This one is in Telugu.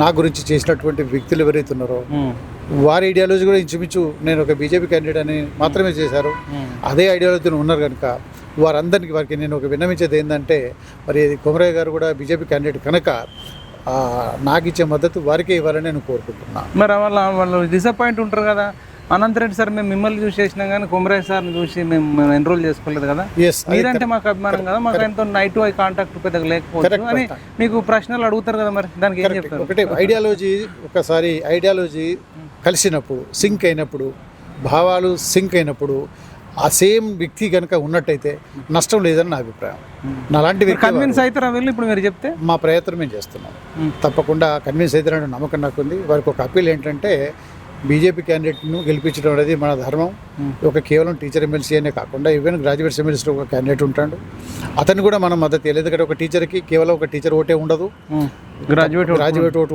నా గురించి చేసినటువంటి వ్యక్తులు ఎవరైతే ఉన్నారో వారి ఐడియాలజీ కూడా ఇంచుమించు నేను ఒక బీజేపీ క్యాండిడేట్ అని మాత్రమే చేశారు. అదే ఐడియాలజీతో ఉన్నారు కనుక వారందరికీ వారికి నేను ఒక విన్నవించేది ఏంటంటే మరి కొమరయ్య గారు కూడా బీజేపీ క్యాండిడేట్ కనుక నాకు ఇచ్చే మద్దతు వారికే ఇవ్వాలని నేను కోరుకుంటున్నా. మరి వాళ్ళ వాళ్ళు డిసప్పాయింట్ ఉంటారు కదా. అనంతరెడ్డి సార్ మేము మిమ్మల్ని చూసి చేసినాం కానీ కుమరయ్య సార్ని చూసి మేము మేము ఎన్రోల్ చేసుకోలేదు కదా? మీరంటే మాకు అభిమానం కదా? మాకు ఆయనతో నైట్ టు ఐ కాంటాక్ట్ పెద్దగా లేకపోవచ్చు Correct, అని. మీకు ప్రశ్నలు అడుగుతారు కదా మరి? దానికి ఏం చెప్తారు? ఒకటే ఐడియాలజీ ఒకసారి ఐడియాలజీ కలిసినప్పుడు సింక్ అయినప్పుడు భావాలు సింక్ అయినప్పుడు ఆ సేమ్ వ్యక్తి కనుక ఉన్నట్టయితే నష్టం లేదని నా అభిప్రాయం. నాలాంటి వ్యక్తి కన్విన్స్ అవుతారా వెళ్ళి? ఇప్పుడు మీరు చెప్తే? మా ప్రయత్నం మేము చేస్తున్నాం. మ్మ్. తప్పకుండా కన్విన్స్ అవుతారనే నమ్మకం నాకు ఉంది వారికి ఒక అప్పీల్ ఏంటంటే బీజేపీ క్యాండిడేట్ను గెలిపించడం అనేది మన ధర్మం. ఒక కేవలం టీచర్ ఎమ్మెల్సీ అనే కాకుండా ఈవెన్ గ్రాడ్యుయేట్ ఎమ్మెల్సీలో ఒక క్యాండిడేట్ ఉంటాడు. అతను కూడా మనం మద్దతు ఇవ్వాలి ఎందుకంటే ఒక టీచర్కి కేవలం ఒక టీచర్ ఓటే ఉండదు. Graduate graduate vote